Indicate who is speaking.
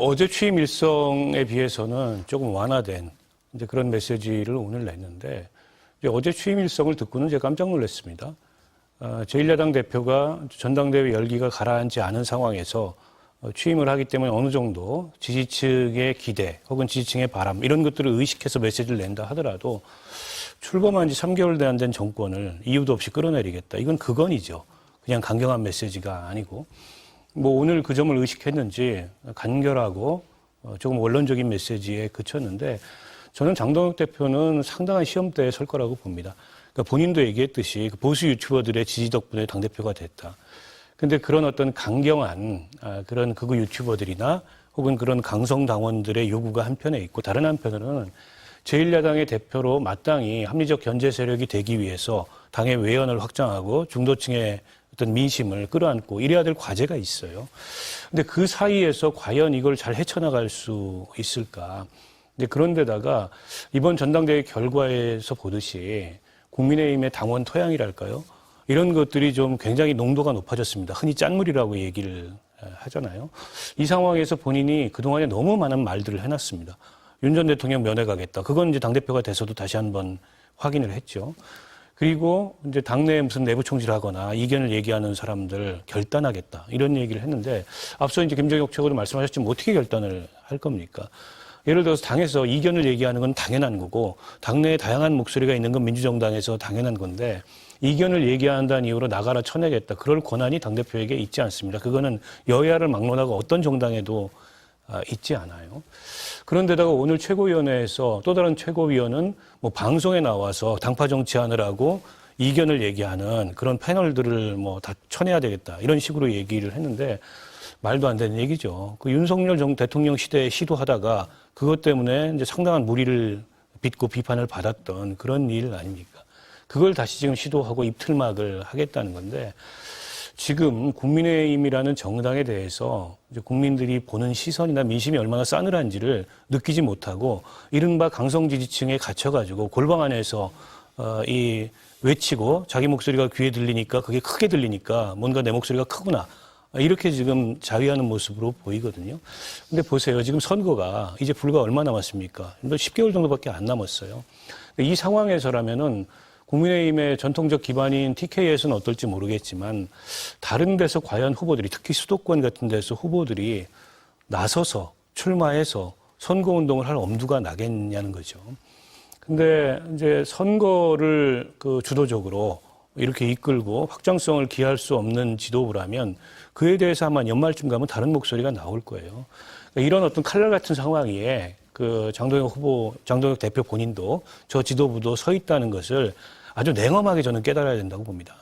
Speaker 1: 어제 취임 일성에 비해서는 조금 완화된 이제 그런 메시지를 오늘 냈는데 이제 어제 취임 일성을 듣고는 제가 깜짝 놀랐습니다. 어, 제1야당 대표가 전당대회 열기가 가라앉지 않은 상황에서 어, 취임을 하기 때문에 어느 정도 지지층의 기대 혹은 지지층의 바람 이런 것들을 의식해서 메시지를 낸다 하더라도 출범한 지 3개월 안 된 정권을 이유도 없이 끌어내리겠다. 이건 그건이죠. 그냥 강경한 메시지가 아니고 뭐 오늘 그 점을 의식했는지 간결하고 어, 조금 원론적인 메시지에 그쳤는데 저는 장동혁 대표는 상당한 시험대에 설 거라고 봅니다. 그러니까 본인도 얘기했듯이 그 보수 유튜버들의 지지 덕분에 당대표가 됐다. 근데 그런 어떤 강경한 아, 그런 극우 유튜버들이나 혹은 그런 강성 당원들의 요구가 한편에 있고 다른 한편으로는 제1야당의 대표로 마땅히 합리적 견제 세력이 되기 위해서 당의 외연을 확장하고 중도층의 어떤 민심을 끌어안고 이래야 될 과제가 있어요. 근데 그 사이에서 과연 이걸 잘 헤쳐나갈 수 있을까? 근데 그런데다가 이번 전당대회 결과에서 보듯이 국민의힘의 당원 토양이랄까요? 이런 것들이 좀 굉장히 농도가 높아졌습니다. 흔히 짠물이라고 얘기를 하잖아요. 이 상황에서 본인이 그동안에 너무 많은 말들을 해놨습니다. 윤 전 대통령 면회 가겠다. 그건 이제 당대표가 돼서도 다시 한번 확인을 했죠. 그리고 이제 당내에 무슨 내부 총질하거나 이견을 얘기하는 사람들 결단하겠다. 이런 얘기를 했는데 앞서 이제 김정혁 최고도 말씀하셨지만 어떻게 결단을 할 겁니까? 예를 들어서 당에서 이견을 얘기하는 건 당연한 거고 당내에 다양한 목소리가 있는 건 민주정당에서 당연한 건데 이견을 얘기한다는 이유로 나가라 쳐내겠다. 그럴 권한이 당 대표에게 있지 않습니다. 그거는 여야를 막론하고 어떤 정당에도 아, 있지 않아요. 그런데다가 오늘 최고위원회에서 또 다른 최고위원은 뭐 방송에 나와서 당파 정치하느라고 이견을 얘기하는 그런 패널들을 뭐 다 쳐내야 되겠다. 이런 식으로 얘기를 했는데 말도 안 되는 얘기죠. 그 윤석열 정 대통령 시대에 시도하다가 그것 때문에 이제 상당한 무리를 빚고 비판을 받았던 그런 일 아닙니까? 그걸 다시 지금 시도하고 입틀막을 하겠다는 건데 지금 국민의힘이라는 정당에 대해서 이제 국민들이 보는 시선이나 민심이 얼마나 싸늘한지를 느끼지 못하고 이른바 강성 지지층에 갇혀가지고 골방 안에서 어, 이 외치고 자기 목소리가 귀에 들리니까 그게 크게 들리니까 뭔가 내 목소리가 크구나. 이렇게 지금 자위하는 모습으로 보이거든요. 근데 보세요. 지금 선거가 이제 불과 얼마 남았습니까? 10개월 정도밖에 안 남았어요. 이 상황에서라면은 국민의힘의 전통적 기반인 TK에서는 어떨지 모르겠지만 다른 데서 과연 후보들이 특히 수도권 같은 데서 후보들이 나서서 출마해서 선거 운동을 할 엄두가 나겠냐는 거죠. 근데 이제 선거를 그 주도적으로 이렇게 이끌고 확장성을 기할 수 없는 지도부라면 그에 대해서 아마 연말쯤 가면 다른 목소리가 나올 거예요. 그러니까 이런 어떤 칼날 같은 상황에 그 장동혁 후보, 장동혁 대표 본인도 저 지도부도 서 있다는 것을 아주 냉엄하게 저는 깨달아야 된다고 봅니다.